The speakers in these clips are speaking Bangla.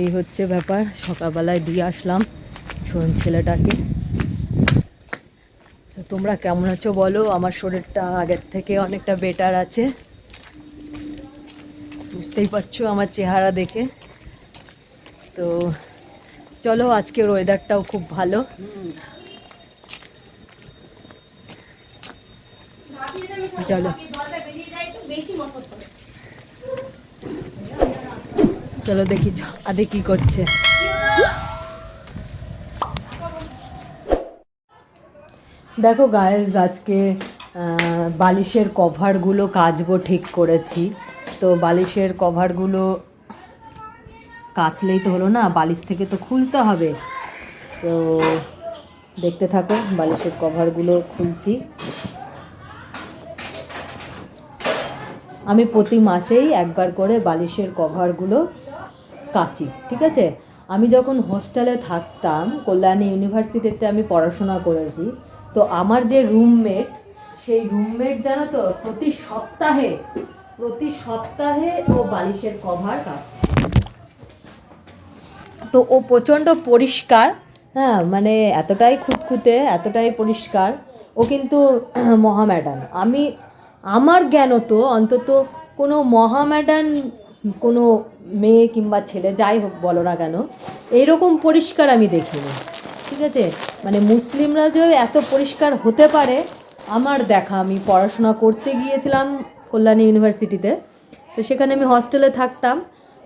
এই হচ্ছে ব্যাপার, সকালবেলায় দিয়ে আসলাম ছেলেটাকে। তো তোমরা কেমন আছো বলো? আমার শরীরটা আগের থেকে অনেকটা বেটার আছে। বুঝতেই পারছ আমার চেহারা দেখে। তো চলো, আজকের ওয়েদারটাও খুব ভালো। চলো। চলো দেখি আদে কি করছে। দেখো গায়েস আজকে বালিশের কভারগুলো কাচবো ঠিক করেছি। তো বালিশের কভারগুলো কাচলেই তো হলো না, বালিশ থেকে তো খুলতে হবে। তো দেখতে থাকো, বালিশের কভারগুলো খুলছি। আমি প্রতি মাসেই একবার করে বালিশের কভারগুলো কাচি, ঠিক আছে? আমি যখন হোস্টেলে থাকতাম, কল্যাণী ইউনিভার্সিটিতে আমি পড়াশোনা করেছি, তো আমার যে রুমমেট সেই রুমমেট জানো তো, প্রতি সপ্তাহে প্রতি সপ্তাহে ও বালিশের কভার কাজ তো ও প্রচণ্ড পরিষ্কার হ্যাঁ মানে এতটাই খুঁতখুঁতে, এতটাই পরিষ্কার। ও কিন্তু মহাম্যাডান আমি, আমার জ্ঞান তো অন্তত কোনো মহাম্যাডান কোনো মেয়ে কিংবা ছেলে, যাই হোক বলো না কেন, এইরকম পরিষ্কার আমি দেখিনি। ঠিক আছে? মানে মুসলিমরা যে এত পরিষ্কার হতে পারে, আমার দেখা। আমি পড়াশোনা করতে গিয়েছিলাম কল্যাণী ইউনিভার্সিটিতে, তো সেখানে আমি হস্টেলে থাকতাম।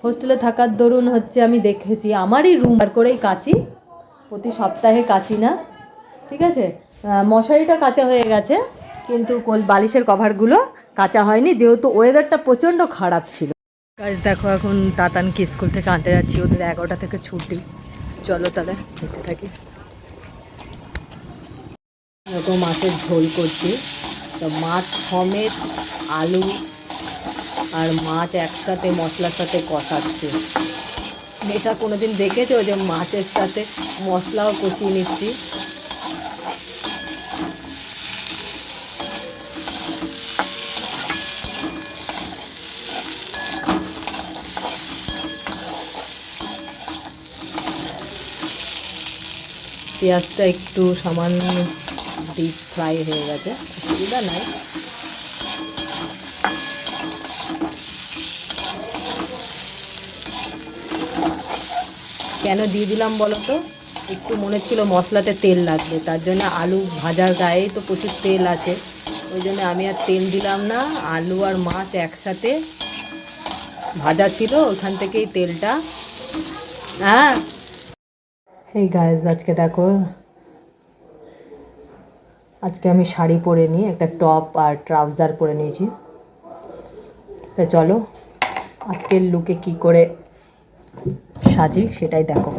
হোস্টেলে থাকার দরুন হচ্ছে আমি দেখেছি, আমারই রুম বার করেই কাচি, প্রতি সপ্তাহে কাচি না। ঠিক আছে? মশারিটা কাঁচা হয়ে গেছে, কিন্তু কোল, বালিশের কভারগুলো কাঁচা হয়নি, যেহেতু ওয়েদারটা প্রচণ্ড খারাপ ছিল। কাজ দেখো এখন তাতানকে স্কুল থেকে আনতে যাচ্ছি। ওদের এগারোটা থেকে ছুটি। চলো তাহলে, দেখতে থাকি। এরকম মাছের ঝোল করছি। তো মাছ, সমেত, আলু আর মাছ একসাথে মশলার সাথে কষাচ্ছি। এটা কোনোদিন দেখেছ যে মাছের সাথে মশলাও কষিয়ে নিচ্ছি? পেঁয়াজটা একটু সামান্য ডিপ ফ্রাই হয়ে গেছে, অসুবিধা নাই। কেন দিয়ে দিলাম বলো তো? একটু মনে ছিল মশলাতে তেল লাগবে, তার জন্য আলু ভাজার গায়েই তো প্রচুর তেল আছে। ওই জন্য আমি আর তেল দিলাম না, আলু আর মাছ একসাথে ভাজা ছিল, ওখান থেকেই তেলটা। হ্যাঁ এই গায়েস আজকে দেখো। আজকে আমি শাড়ি পরে নিই একটা টপ আর ট্রাউজার পরে নিয়েছি। তা চলো, আজকের লুকে কি করে সাজি সেটাই দেখো।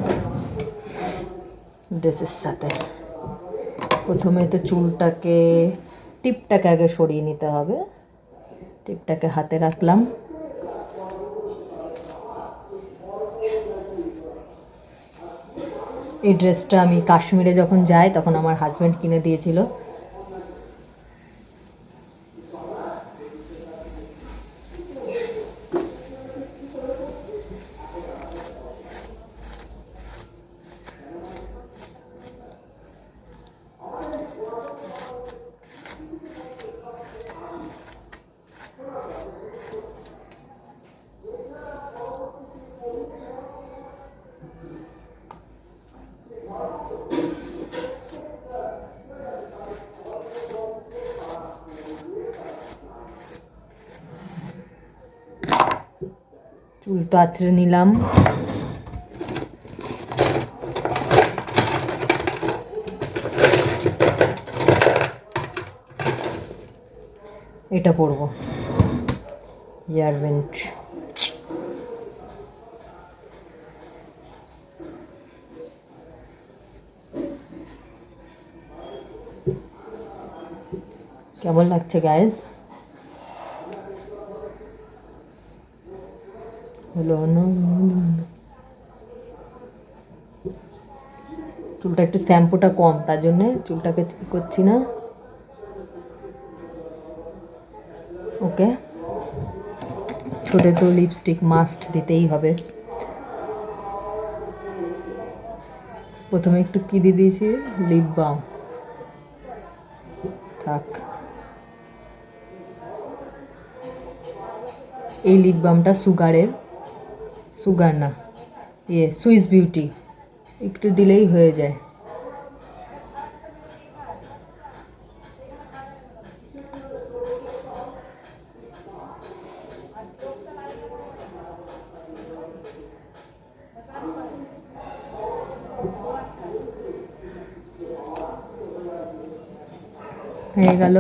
ড্রেসের সাথে। প্রথমে তো চুলটাকে, টিপটাকে আগে সরিয়ে নিতে হবে। টিপটাকে হাতে রাখলাম। এই ড্রেসটা আমি কাশ্মীরে যখন যাই তখন আমার হাজব্যান্ড কিনে দিয়েছিল। চুল তো আছড়ে নিলাম। এটা পরবো। ইয়ার বেন্ট কেমন লাগছে গায়েস হলো না চুলটা একটু শ্যাম্পুটা কম, তার জন্যে চুলটাকে করছি না। ওকে। ছোটে তো লিপস্টিক মাস্ট দিতেই হবে। প্রথমে একটু কি দিয়ে দিয়েছি? Lip balm. থাক। এই লিপ বামটা সুগারের। সুগার না ইয়ে সুইস বিউটি, একটু দিলেই হয়ে যায়। হয়ে গেল।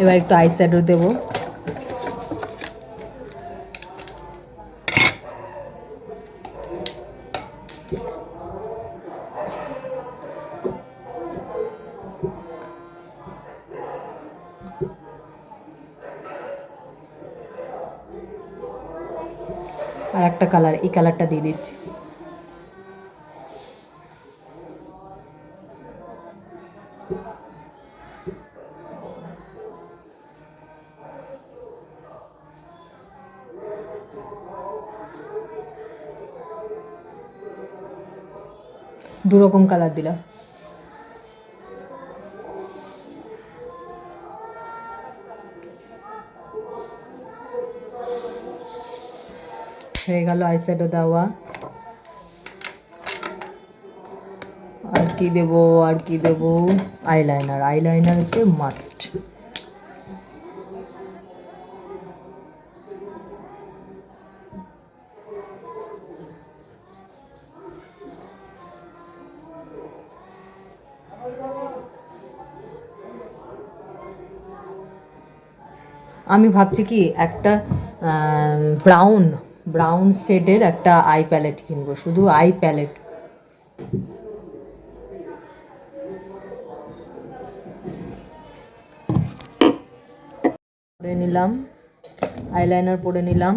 এবার একটু আইশ্যাডো দেবো। আর একটা কালার এই কালারটা দিয়ে দিচ্ছি। দু রকম কালার দিলাম। হয়ে গেল আইশ্যাডো দেওয়া। আর কি দেবো, আর কি দেবো? আইলাইনার আইলাইনার হচ্ছে মাস্ট আমি ভাবছি কি একটা ব্রাউন ব্রাউন শেডের একটা আই প্যালেট কিনবো, শুধু আই প্যালেট পরে নিলাম আইলাইনার পরে নিলাম।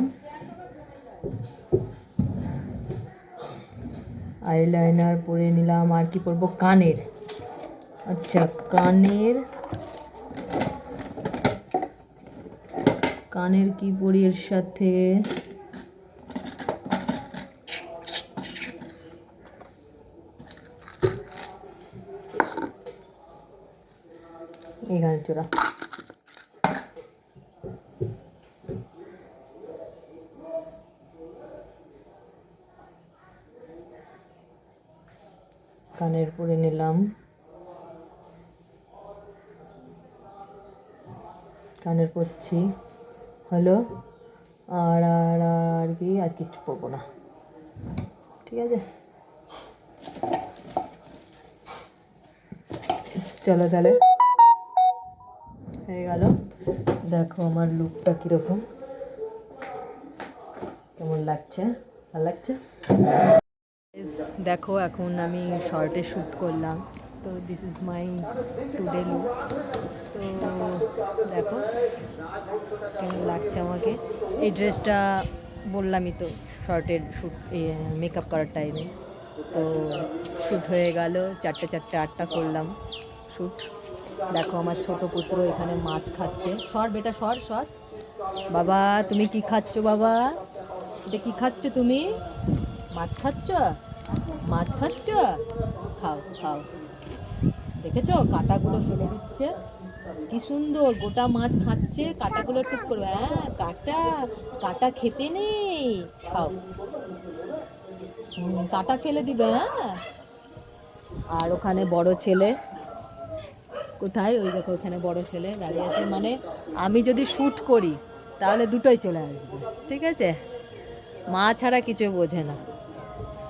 আইলাইনার পরে নিলাম, আর কি পরবো? কানের। আচ্ছা কানের। কানের কি পরি এর সাথে? চোরা কানের পরে নিলাম। কানের পরছি হলো? আর আর আর কি? আজ কিচ্ছু পরবো না। ঠিক আছে? চলো তাহলে। হয়ে গেল। দেখো আমার লুকটা কীরকম। কেমন লাগছে? ভালো লাগছে? দেখো এখন আমি শর্টে শ্যুট করলাম। তো this is my today look তো দেখো, কেমন লাগছে আমাকে? এই ড্রেসটা বললামই তো শর্টের শ্যুট মেকআপ করার টাইমে তো শ্যুট হয়ে গেল, চারটে চারটে, আটটা করলাম শ্যুট দেখো, আমার ছোট পুত্র এখানে মাছ খাচ্ছে। সর বেটা, সর সর। বাবা, তুমি কি খাচ্ছ বাবা? এটা কি খাচ্ছ তুমি? মাছ খাচ্ছ? মাছ খাচ্ছ? খাও খাও। দেখেছ? কাঁটাগুলো ফেলে দিচ্ছে। কি সুন্দর, গোটা মাছ খাচ্ছে। কাঁটাগুলো ঠিক করবে হ্যাঁ কাঁটা কাঁটা খেতে নেই। খাও। কাঁটা ফেলে দিবে হ্যাঁ। আর ওখানে বড় ছেলে কোথায়? ওই দেখো ওখানে বড় ছেলে দাঁড়িয়ে আছে। মানে আমি যদি শ্যুট করি, তাহলে দুটোই চলে আসবে, ঠিক আছে? মা ছাড়া কিছু বোঝে না।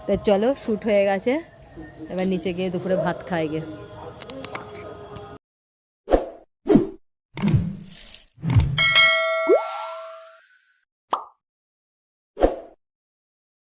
তো চলো শ্যুট হয়ে গেছে। এবার নিচে গিয়ে দুপুরে ভাত খাই গে।